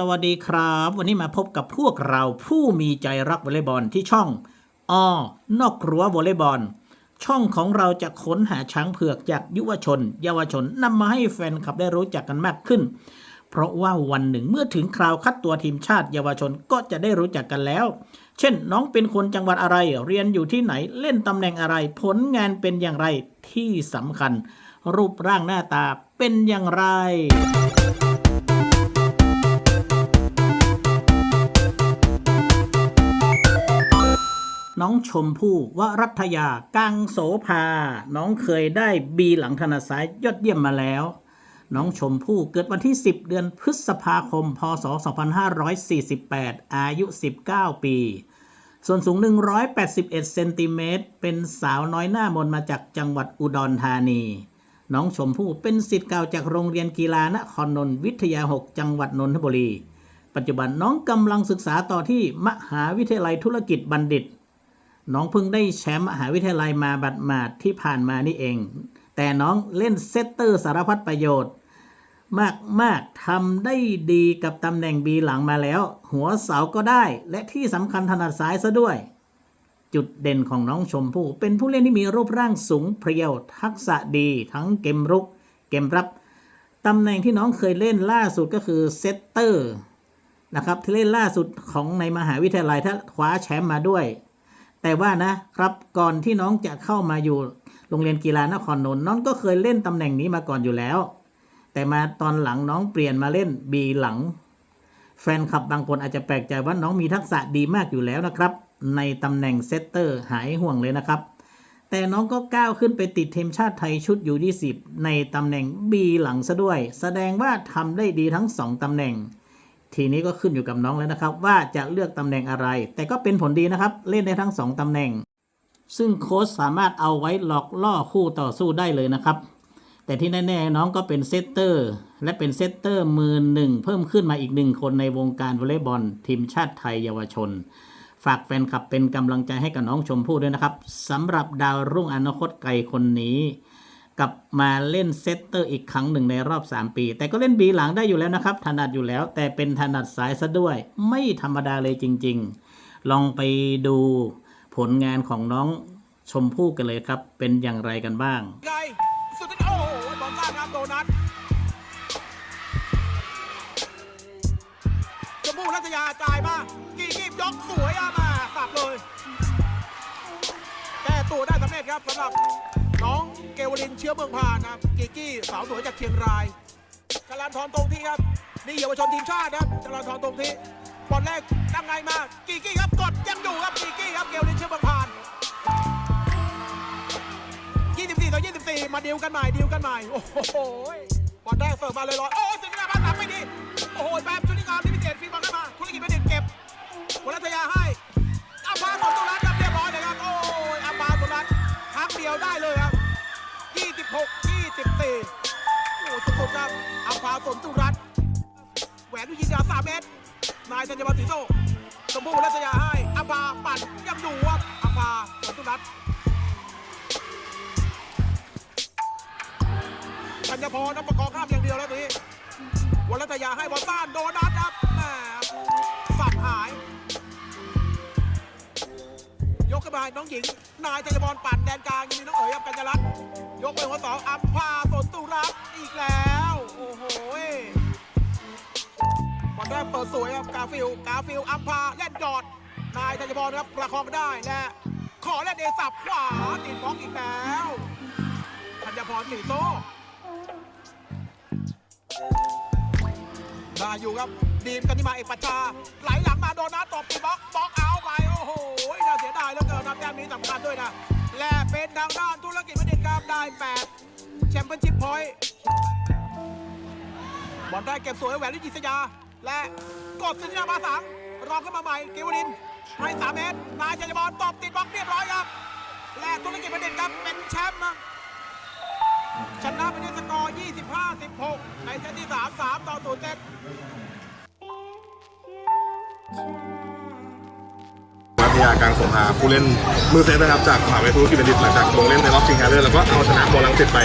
สวัสดีครับ วันนี้มาพบกับพวกเราผู้มีใจรักวอลเลย์บอลที่ช่องอนอกรั้ววอลเลย์บอล ช่องของเราจะค้นหาช้างเผือกจากยุวชน เยาวชนนำมาให้แฟนคลับได้รู้จักกันมากขึ้น เพราะว่าวันหนึ่งเมื่อถึงคราวคัดตัวทีมชาติเยาวชนก็จะได้รู้จักกันแล้ว เช่น น้องเป็นคนจังหวัดอะไรเรียนอยู่ที่ไหนเล่นตำแหน่งอะไร ผลงานเป็นอย่างไรที่สำคัญ รูปร่างหน้าตาเป็นอย่างไร น้องชมพู่วรัตยากังโสภา น้องเคยได้บีหลังถนัดซ้ายยอดเยี่ยมมาแล้ว น้องชมพู่เกิดวันที่ 10 เดือนพฤษภาคม พศ 2548 อายุ 19 ปี ส่วนสูง 181 เซนติเมตร เป็นสาวน้อยหน้ามนมาจากจังหวัดอุดรธานี น้องชมพู่เป็นสิทธิ์เก่าจากโรงเรียนกีฬานครนนท์วิทยา 6 จังหวัดนนทบุรี ปัจจุบันน้องกำลังศึกษาต่อที่มหาวิทยาลัยธุรกิจบัณฑิต น้องเพิ่งได้แชมป์มหาวิทยาลัยมาบัดหมาดที่ผ่านมานี่เอง แต่น้องเล่นเซตเตอร์สารพัดประโยชน์ มากมากทำได้ดีกับตำแหน่งบีหลังมาแล้ว หัวเสาก็ได้ และที่สำคัญถนัดซ้ายซะด้วย จุดเด่นของน้องชมพู่เป็นผู้เล่นที่มีรูปร่างสูงเพรียว ทักษะดี ทั้งเกมรุก เกมรับตำแหน่งที่น้องเคยเล่นล่าสุดก็คือเซตเตอร์นะครับที่เล่นล่าสุดของในมหาวิทยาลัยถ้าคว้าแชมป์มาด้วย แต่ว่านะครับก่อนที่น้องจะเข้ามาอยู่โรงเรียนกีฬานครนนท์น้องก็เคยเล่นตำแหน่งนี้มาก่อนอยู่แล้ว แต่มาตอนหลังน้องเปลี่ยนมาเล่นบีหลัง แฟนคลับบางคนอาจจะแปลกใจว่าน้องมีทักษะดีมากอยู่แล้วนะครับ ในตำแหน่งเซตเตอร์หายห่วงเลยนะครับ แต่น้องก็ก้าวขึ้นไปติดทีมชาติไทยชุดยู20ในตำแหน่งบีหลังซะด้วย แสดงว่าทำได้ดีทั้งสองตำแหน่ง ทีนี้ก็ขึ้นอยู่กับน้องแล้วนะครับ ว่าจะเลือกตำแหน่งอะไร แต่ก็เป็นผลดีนะครับ เล่นได้ทั้งสองตำแหน่ง ซึ่งโค้ชสามารถเอาไว้หลอกล่อคู่ต่อสู้ได้เลยนะครับ แต่ที่แน่ๆน้องก็เป็นเซตเตอร์ และเป็นเซตเตอร์มือหนึ่งเพิ่มขึ้นมาอีกหนึ่งคนในวงการวอลเลย์บอลทีมชาติไทยเยาวชน ฝากแฟนคลับเป็นกำลังใจให้กับน้องชมพู่ด้วยนะครับสำหรับดาวรุ่งอนาคตไกลคนนี้ กลับมาเล่นเซตเตอร์อีกครั้งหนึ่งในรอบ 3 ปี แต่ก็เล่นบีหลังได้อยู่แล้วนะครับ ถนัดอยู่แล้ว แต่เป็นถนัดสายซะด้วย ไม่ธรรมดาเลยจริง ๆ ลองไปดูผลงานของน้องชมพู่กันเลยครับ เป็นอย่างไรกันบ้างไงสุดโอ้บอลสร้าครับโดนัทชมพู่รัตยาจ่ายมากีกีบยกสวยอะมาสับเลยแก้ตัวได้สำเร็จครับสำหรับน้อง เกวลินเชื้อเมืองพานนะครับกีกี้สาวสวยจากเชียงรายจรันทรตรงที่ครับ นี่เยาวชนทีมชาตินะครับจรันทรตรงที่บอลแรกตั้งไงมากีกี้ครับกดยังอยู่ครับกีกี้ครับเกวลินเชื้อเมืองพาน24ต่อ24 มาดิวกันใหม่ดิวกันใหม่โอ้โหบอลแรกเสิร์ฟมาเลยลอยโอ้ย 26 24 โอ้สุดๆครับอาภาสมตุรัตน์แหวนวิจิตร3เมตร นายธัญวัฒน์ศรีโซสมบูรณ์วรัตยาให้อาภาปั่นยังดูครับอาภาสมตุรัตน์ธัญพรน้ำประกองข้ามอย่างเดียวแล้วตอนนี้วันรัตยาให้บอลต้านโดนัทครับ ขึ้นมาน้องหญิง นายธัญพรปั่นแดนกลางยังมีน้องเอ๋ยครับกัญญารัตน์ยกไปหัวสองอัมพาสนตุรัตน์อีกแล้ว โอ้โหบอลแรกเปิดสวยครับกาฟิลกาฟิลอัมพาเล่นหยอด นายธัญพรครับประคองได้และขอเล่นเอสับขวาติดบล็อกอีกแล้วธัญพรสีโซ่ได้อยู่ครับ ดีมกันที่มาเอกปัชชา ไหลหลังมาโดนัทตบตีบล็อกบล็อกเอาไปโอ้โหน่าเสียดายเหลือเกินนะแต้มนี้สำคัญด้วยนะ และเป็นทางด้านธุรกิจบัณฑิตครับได้8แชมเปี้ยนชิพพอยต์บอลได้เก็บสวยแหวนลิจิสยา และกดสินธามาสังรองขึ้นมาใหม่เกวลินให้สามเมตรนายจัยบอลตบติดบล็อกเรียบร้อยครับ และธุรกิจบัณฑิตครับเป็นแชมป์ชนะไปด้วยสกอร์ 25-16 ในเซตที่ 3 3 ต่อ 0 เซต วัทยากลางสงขลาผู้เล่นมือเซตนะครับจากมหาวิทยาลัยธุรกิจบัณฑิตหลังจากลงเล่นในรอบชิงชนะเลิศแล้วก็เอาชนะโบลังเสร็จไป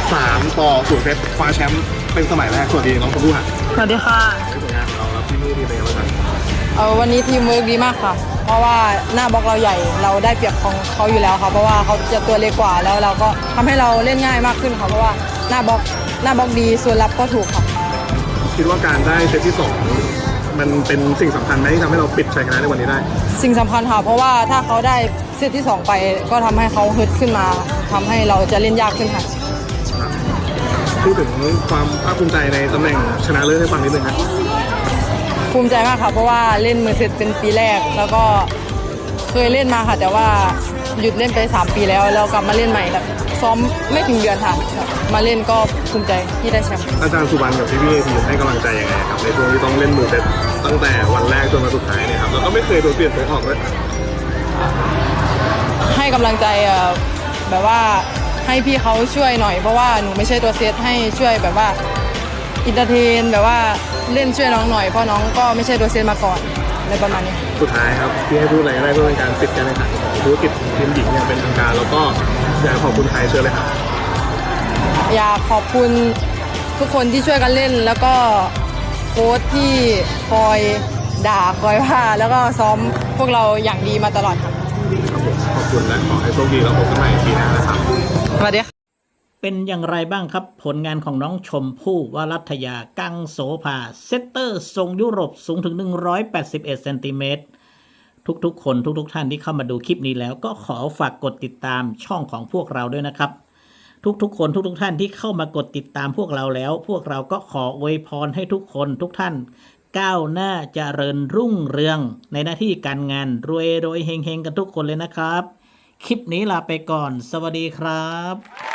3 ต่อ0เซตคว้าแชมป์เป็นสมัยแรกสวัสดีน้องชมพู่ฮะสวัสดีค่ะในผลงานของเราครับที่เป็นไงบ้างครับเออวันนี้ทีมเวิร์กดีมากค่ะ เพราะว่าหน้าบล็อกเราใหญ่เราได้เปรียบของเขาอยู่แล้วค่ะเพราะว่าเขาจะตัวเล็กกว่าแล้วเราก็ทำให้เราเล่นง่ายมากขึ้นค่ะเพราะว่าหน้าบล็อกหน้าบล็อกดีส่วนรับก็ถูกค่ะคิดว่าการได้เซตที่สอง มันเป็นสิ่งสำคัญไหมที่ทำให้เราปิดชัยชนะในวันนี้ได้ สิ่งสำคัญค่ะเพราะว่าถ้าเขาได้เซตที่สองไปก็ทำให้เขาฮึดขึ้นมาทำให้เราจะเล่นยากขึ้นค่ะ พูดถึงความภาคภูมิใจในตำแหน่งชนะเลิศให้ฟังนิดนึงครับภูมิใจมากค่ะเพราะว่าเล่นมือเซตเป็นปีแรก แล้วก็เคยเล่นมาค่ะ แต่ว่าหยุดเล่นไป 3 ปีแล้วแล้วกลับมาเล่นใหม่แบบ ซ้อมไม่ถึงเดือนค่ะ มาเล่นก็ภูมิใจที่ได้แชมป์อาจารย์สุบรรณกับพี่พี่ทีมให้กำลังใจยังไงครับในช่วงที่ต้องเล่นมือเซตตั้งแต่วันแรกจนวันสุดท้ายเนี่ยครับแล้วก็ไม่เคยโดนเปลี่ยนตัวออกเลยให้กำลังใจเอ่อแบบว่าให้พี่เขาช่วยหน่อยเพราะว่าหนูไม่ใช่ตัวเซตให้ช่วยแบบว่าอินเตอร์เทนแบบว่าเล่นช่วยน้องหน่อยเพราะน้องก็ไม่ใช่ตัวเซตมาก่อน อะไรประมาณนี้ สุดท้ายครับพี่ให้พูดอะไรก็ได้เพื่อเป็นการปิดการแข่งขันของธุรกิจทีมหญิงอย่างเป็นทางการ แล้วก็อยากขอบคุณใครเชิญเลยครับอยากขอบคุณทุกคนที่ช่วยกันเล่น แล้วก็โค้ชที่คอยด่าคอยว่าแล้วก็ซ้อมพวกเราอย่างดีมาตลอดครับครับผมขอบคุณและขอให้โชคดีแล้วพบกันใหม่ปีหน้านะครับสวัสดีค่ะ เป็นอย่างไรบ้างครับ ผลงานของน้องชมพู่วรัตยา กังโสภา เซตเตอร์ทรงยุโรปสูงถึง 181เซนติเมตรทุกๆ คนทุกๆท่านที่เข้ามาดูคลิปนี้แล้วก็ขอฝากกดติดตามช่องของพวกเราด้วยนะครับ ทุกๆ คนทุกๆ ท่านที่เข้ามากดติดตามพวกเราแล้ว พวกเราก็ขออวยพรให้ทุกคนทุกท่าน ก้าวหน้าเจริญรุ่งเรือง ในหน้าที่การงานรวยรวยเฮงๆ กันทุกคนเลยนะครับ คลิปนี้ลาไปก่อน สวัสดีครับ